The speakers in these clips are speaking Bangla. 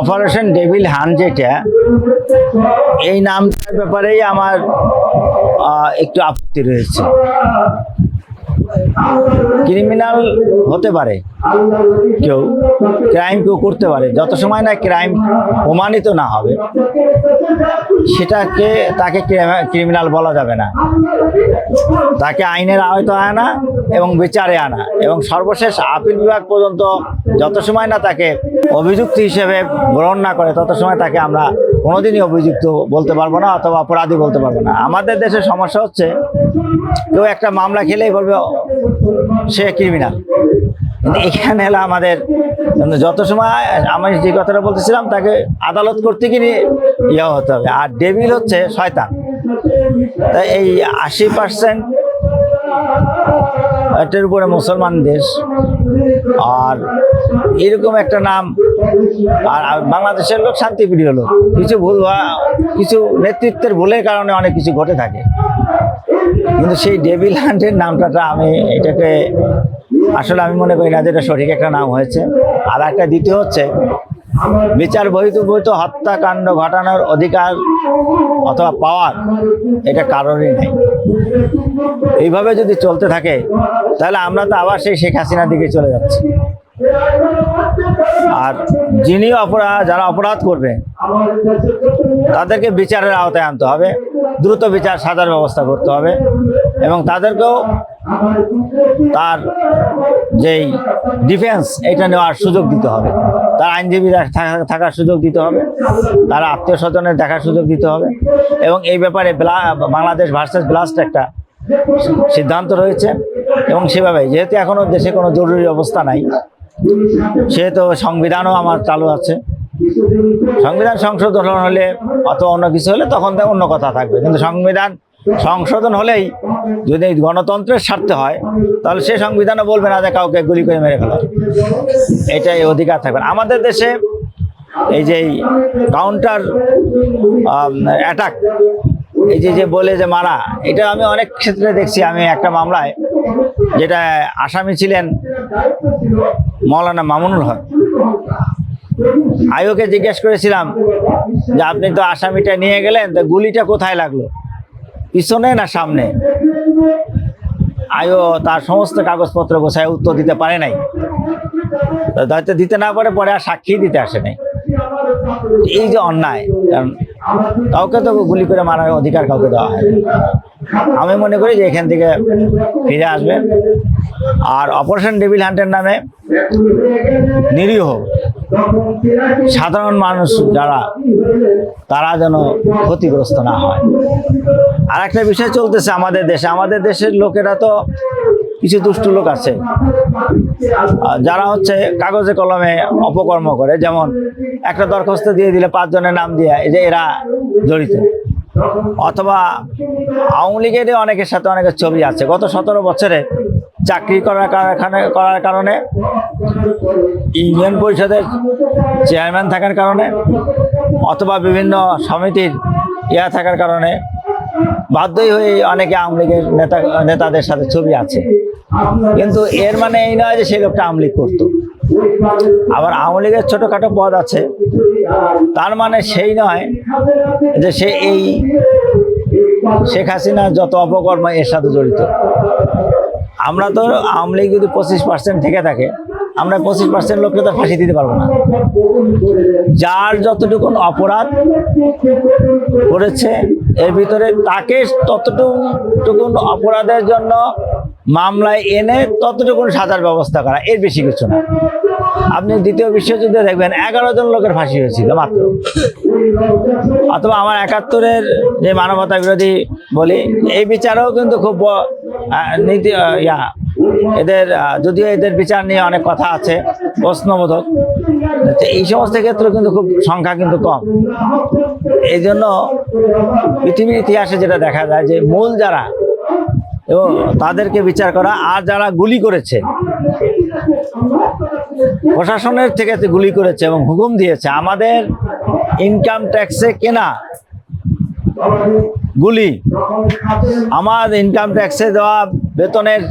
অপারেশন ডেভিল হান যেটা, এই নামটার ব্যাপারেই আমার একটু আপত্তি রয়েছে। ক্রিমিনাল হতে পারে, কেউ, ক্রাইম কেউ করতে পারে, যত সময় না ক্রাইম প্রমাণিত না হবে, সেটাকে, তাকে ক্রিমিনাল বলা যাবে না। তাকে আইনের আওতায় আনা এবং বিচারে আনা এবং সর্বশেষ আপিল বিভাগ পর্যন্ত যত সময় না তাকে অভিযুক্ত হিসেবে গ্রহণ না করে তত সময় তাকে আমরা কোনোদিনই অভিযুক্ত বলতে পারব না অথবা অপরাধী বলতে পারব না। আমাদের দেশের সমস্যা হচ্ছে, কেউ একটা মামলা খেলেই বলবে সে ক্রিমিনাল এখানে হলো আমাদের যত সময় আমি যে কথাটা বলতেছিলাম, তাকে আদালত করতে গিয়ে ইয়ে হতে হবে। আর ডেভিল হচ্ছে শয়তান। এই আশি পার্সেন্ট এটার উপরে মুসলমান দেশ। আর এরকম একটা নাম, আর বাংলাদেশের লোক শান্তিপ্রিয় লোক কিছু ভুল কিছু নেতৃত্বের ভুলের কারণে অনেক কিছু ঘটে থাকে। কিন্তু সেই ডেভিল হান্টের নামটাটা আমি এটাকে, আসলে আমি মনে করি না যে এটা সঠিক একটা নাম হয়েছে। আর একটা দ্বিতীয় হচ্ছে বিচার বহির্ভূত হত্যাকাণ্ড ঘটানোর অধিকার অথবা পাওয়ার এটা কারণই নেই। এইভাবে যদি চলতে থাকে, তাহলে আমরা তো আবার সেই শেখ হাসিনার দিকে চলে যাচ্ছি। আর যিনি অপরাধ, যারা অপরাধ করবে, তাদেরকে বিচারের আওতায় আনতে হবে, দ্রুত বিচার, সাজার ব্যবস্থা করতে হবে এবং তাদেরকেও তার যেই ডিফেন্স এটা নেওয়ার সুযোগ দিতে হবে। তার আইনজীবী থাকার সুযোগ দিতে হবে। তার আত্মীয় স্বজনের দেখার সুযোগ দিতে হবে। এবং এই ব্যাপারে ব্লা- বাংলাদেশ ভার্সেস ব্লাস্ট একটা সিদ্ধান্ত রয়েছে। এবং সেভাবে যেহেতু এখনও দেশে কোনো জরুরি অবস্থা নাই, সেহেতু সংবিধানও আমার চালু আছে। সংবিধান সংশোধন হলে অথবা অন্য কিছু হলে তখন অন্য কথা থাকবে। কিন্তু সংবিধান সংশোধন হলেই যদি গণতন্ত্রের স্বার্থে হয়, তাহলে সে সংবিধানও বলবে না যে কাউকে গুলি করে মেরে ফেলা। এটাই অধিকার থাকবে আমাদের দেশে এই যে কাউন্টার অ্যাটাক এই যে যে বলে যে মারা, এটা আমি অনেক ক্ষেত্রে দেখছি। আমি একটা মামলায় যেটা আসামি ছিলেন মৌলানা মামুনুল হক। আয়োকে জিজ্ঞেস করেছিলাম যে, আপনি তো আসামিটা নিয়ে গেলেন, তো গুলিটা কোথায় লাগল? পিছনে না সামনে? আয়ো, তার সমস্ত কাগজপত্র গোছায় উত্তর দিতে পারে নাই। হয়তো দিতে না পারে, পরে আর সাক্ষী দিতে আসে নাই। এই যে অন্যায়, কারণ কাউকে তো গুলি করে মারার অধিকার কাউকে দেওয়া হয়। আমি মনে করি যে এখান থেকে ফিরে আসবেন। আর অপারেশন ডেভিল হান্টের নামে নিরীহ সাধারণ মানুষ যারা, তারা যেন ক্ষতিগ্রস্ত না হয়। আর একটা বিষয় চলতেছে আমাদের দেশে। আমাদের দেশের লোকেরা তো কিছু দুষ্টু লোক আছে। যারা হচ্ছে কাগজে কলমে অপকর্ম করে, যেমন একটা দরখাস্ত দিয়ে দিলে পাঁচজনের নাম দিয়ে যে এরা জড়িত। অথবা আওয়ামী লীগের অনেকের সাথে অনেকের ছবি আছে। গত সতেরো বছরে চাকরি করার কারখানে করার কারণে ইউনিয়ন পরিষদের চেয়ারম্যান থাকার কারণে অথবা বিভিন্ন সমিতির ইয়া থাকার কারণে বাধ্যই হয়ে অনেকে আওয়ামী লীগের নেতা, নেতাদের সাথে ছবি আছে। কিন্তু এর মানে এই নয় যে সেই লোকটা আওয়ামী লীগ করতো। আবার আওয়ামী লীগের ছোটোখাটো পদ আছে। তার মানে সেই নয় যে সে এই শেখ হাসিনার যত অপকর্ম এর সাথে জড়িত। আমরা তো আওয়ামী লীগ যদি পঁচিশ পার্সেন্ট থেকে থাকে আমরা পঁচিশ পার্সেন্ট লোককে তো ফাঁসি দিতে পারব না। যার যতটুকুন অপরাধ করেছে, এর ভিতরে তাকে ততটুকুন অপরাধের জন্য মামলায় এনে ততটুকুন সাজার ব্যবস্থা করা, এর বেশি কিছু না। আপনি দ্বিতীয় বিশ্বযুদ্ধে দেখবেন এগারো জন লোকের ফাঁসি হয়েছিল মাত্র। অথবা আমার একাত্তরের যে মানবতা বিরোধী বলি, এই বিচারেও কিন্তু খুব নীতি ইয়া এদের যদিও এদের বিচার নিয়ে অনেক কথা আছে, প্রশ্নবোধক। এই সমস্ত ক্ষেত্রে কিন্তু খুব সংখ্যা কিন্তু কম। এই জন্য পৃথিবীর ইতিহাসে যেটা দেখা যায় যে মূল যারা এবং তাদেরকে বিচার করা আর যারা গুলি করেছে, প্রশাসনের থেকে গুলি করেছে এবং হুকুম দিয়েছে, আমাদের ইনকাম ট্যাক্সে কেনা গুলি, আমার ইনকাম ট্যাক্সে দেওয়া বেতনের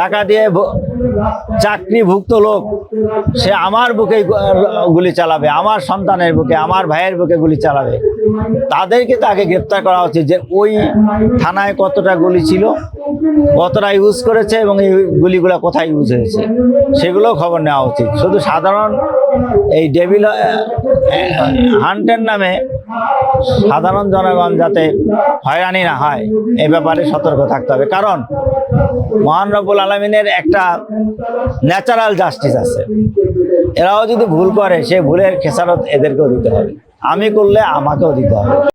টাকা দিয়ে চাকরিভুক্ত লোক, সে আমার বুকে গুলি চালাবে, আমার সন্তানের বুকে, আমার ভাইয়ের বুকে গুলি চালাবে। তাদেরকে তাকে গ্রেপ্তার করা উচিত যে ওই থানায় কতটা গুলি ছিল, কতটা ইউজ করেছে এবং এই গুলিগুলো কোথায় ইউজ হয়েছে, সেগুলো খবর নেওয়া উচিত। শুধু সাধারণ এই ডেভিল হান্টের নামে সাধারণ জনগণ যাতে হয়রানি না হয়, এ ব্যাপারে সতর্ক থাকতে হবে। কারণ মহান রব্বুল আলমিনের একটা ন্যাচারাল জাস্টিস আছে। এরাও যদি ভুল করে সে ভুলের খেসারত এদেরকেও দিতে হবে। আমি করলে আমাকেও দিতে হবে।